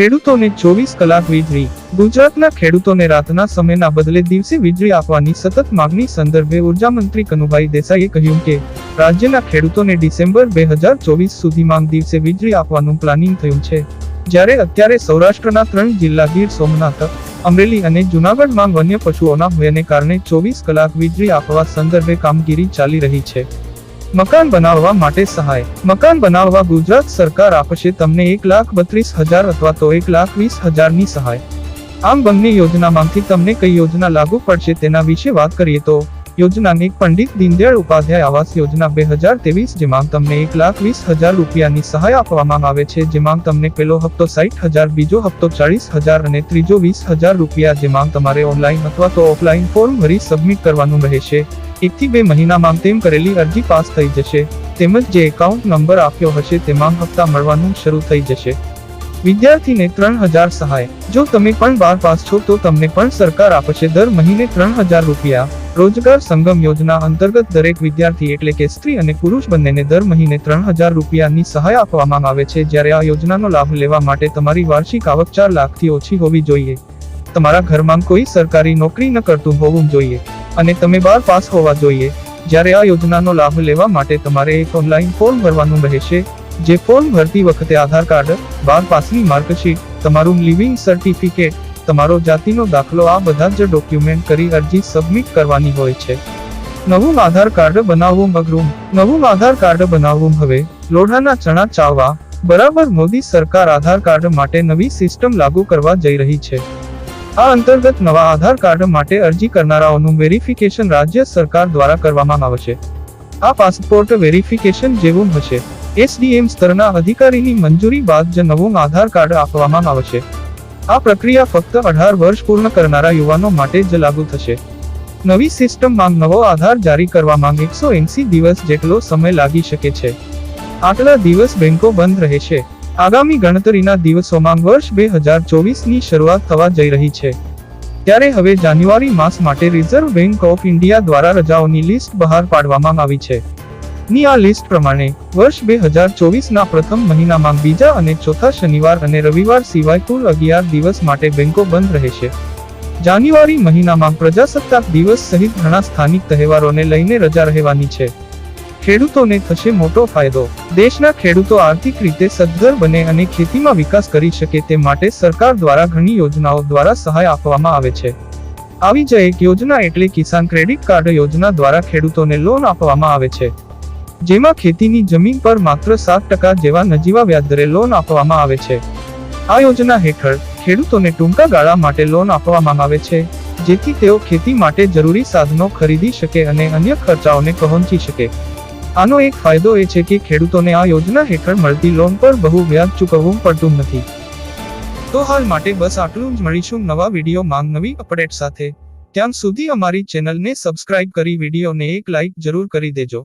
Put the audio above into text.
ખેડૂતોને ચોવીસ કલાક વીજળી. ગુજરાતના ખેડૂતોને રાતના સમયના બદલે દિવસે વીજળી આપવાની સતત માગણી સંદર્ભે ઊર્જા મંત્રી કનુભાઈ દેસાઈએ કહ્યું કે, રાજ્યના ખેડૂતોને ડિસેમ્બર બે હજાર ચોવીસ સુધી માંગ દિવસે વીજળી આપવાનું પ્લાનિંગ થયું છે. જ્યારે અત્યારે સૌરાષ્ટ્રના ત્રણ જિલ્લા ગીર સોમનાથ, અમરેલી અને જુનાગઢમાં વન્ય પશુઓના ભયને કારણે ચોવીસ કલાક વીજળી આપવા સંદર્ભે કામગીરી ચાલી રહી છે. મકાન બનાવવા માટે સહાય. મકાન બનાવવા ગુજરાત સરકાર આપશે તમને એક લાખ બત્રીસ હજાર અથવા તો એક લાખ વીસ હજારની સહાય. આમ બંને યોજનામાંથી તમને કઈ યોજના લાગુ પડશે તેના વિશે વાત કરીએ તો યોજના એક પંડિત દીનદયાળ ઉપાધ્યાય આવાસ યોજના બે હજાર ત્રેવીસ જેમાં તમને એક લાખ વીસ હજાર રૂપિયાની સહાય આપવામાં આવે છે જેમાં તમને પેલો હપ્તો સાઠ હજાર, બીજો હપ્તો ચાળીસ હજાર અને ત્રીજો વીસ હજાર રૂપિયા જેમાં તમારે ઓનલાઈન અથવા તો ઓફલાઈન ફોર્મ ભરી સબમિટ કરવાનું રહેશે. એકથી બે મહિનામાં તેમ કરેલી અરજી પાસ થઈ જશે. તેમજ જે એકાઉન્ટ નંબર આપ્યો હશે તેમાં હપ્તા મળવાનું શરૂ થઈ જશે. વિદ્યાર્થીને ત્રણ હજાર સહાય. જો તમે પણ બાર પાસ છો તો તમને પણ સરકાર આપશે દર મહિને ત્રણ હજાર રૂપિયા. રોજગાર સંગમ યોજના અંતર્ગત દરેક વિદ્યાર્થી એટલે કે સ્ત્રી અને પુરુષ બંનેને દર મહિને ત્રણ હજાર રૂપિયાની સહાય આપવામાં આવે છે. જ્યારે આ યોજનાનો લાભ લેવા માટે તમારી વાર્ષિક આવક ચાર લાખથી ઓછી હોવી જોઈએ. તમારા ઘરમાં કોઈ સરકારી નોકરી ન કરતું હોવું જોઈએ અને તમે બાર પાસ હોવા જોઈએ. જ્યારે આ યોજનાનો લાભ લેવા માટે તમારે એક ઓનલાઈન ફોર્મ ભરવાનું રહેશે, જે ફોર્મ ભરતી વખતે આધાર કાર્ડ, બાર પાસની માર્કશીટ, તમારું લિવિંગ સર્ટિફિકેટ, તમારો જાતિનો દાખલો આ બધા જ ડોક્યુમેન્ટ કરી અરજી સબમિટ કરવાની હોય છે. નવું આધાર કાર્ડ બનાવવું અઘરું નવું આધાર કાર્ડ બનાવવું હવે લોઢાના ચણા ચાવવા. બરાબર મોદી સરકાર આધાર કાર્ડ માટે નવી સિસ્ટમ લાગુ કરવા જઈ રહી છે. આ અંતર્ગત નવા આધાર કાર્ડ માટે અરજી કરનારાઓનું વેરિફિકેશન રાજ્ય સરકાર દ્વારા કરવામાં આવશે આ પાસપોર્ટ વેરિફિકેશન જેવું હશે. એસડીએમ સ્તરના અધિકારીની મંજૂરી બાદ જ નવું આધાર કાર્ડ આપવામાં આવશે આ પ્રક્રિયા ફક્ત અઢાર વર્ષ પૂર્ણ કરનારા યુવાનો માટે જ લાગુ થશે. નવી સિસ્ટમમાં નવો આધાર જારી કરવામાં એકસો એંસી દિવસ જેટલો સમય લાગી શકે છે. આટલા દિવસ બેંકો બંધ રહેશે. આગામી ગણતરીના દિવસોમાં વર્ષ બે હજાર ચોવીસની શરૂઆત થવા જઈ રહી છે. ત્યારે હવે જાન્યુઆરી માસ માટે રિઝર્વ બેંક ઓફ ઇન્ડિયા દ્વારા રજાઓની લિસ્ટ બહાર પાડવામાં આવી છે. ની આ લિસ્ટ પ્રમાણે, વર્ષ બે હજાર ચોવીસના પ્રથમ મહિનામાં બીજા અને ચોથા શનિવાર અને રવિવાર સિવાય કુલ અગિયાર દિવસ માટે બેંકો બંધ રહેશે. જાન્યુઆરી મહિનામાં પ્રજાસત્તાક દિવસ સહિત ઘણા સ્થાનિક તહેવારોને લઈને રજા રહેવાની છે. ખેડૂતોને થશે મોટો ફાયદો. દેશના ખેડૂતો આર્થિક રીતે સદ્ધર બને અને ખેતીમાં વિકાસ કરી શકે તે માટે સરકાર દ્વારા ઘણી યોજનાઓ દ્વારા સહાય આપવામાં આવે છે. આવી જ એક યોજના એટલે કિસાન ક્રેડિટ કાર્ડ યોજના દ્વારા ખેડૂતોને લોન આપવામાં આવે છે. જેમાં ખેતીની જમીન પર માત્ર સાત ટકા જેવા નજીવા વ્યાજદરે લોન આપવામાં આવે છે. આ યોજના હેઠળ ખેડૂતોને ટૂંકા ગાળા માટે લોન આપવામાં આવે છે, જેથી તેઓ ખેતી માટે જરૂરી સાધનો ખરીદી શકે અને અન્ય ખર્ચાઓને પહોંચી શકે. આનો એક ફાયદો એ છે કે ખેડૂતોને આ યોજના હેઠળ મળતી લોન પર બહુ વ્યાજ ચૂકવવું પડતું નથી. તો હાલ માટે બસ આટલું જ. મળીશું નવા વીડિયો માંગ નવી અપડેટ સાથે. ત્યાં સુધી અમારી ચેનલને સબસ્ક્રાઇબ કરી, વિડીયોને એક લાઇક જરૂર કરી દેજો.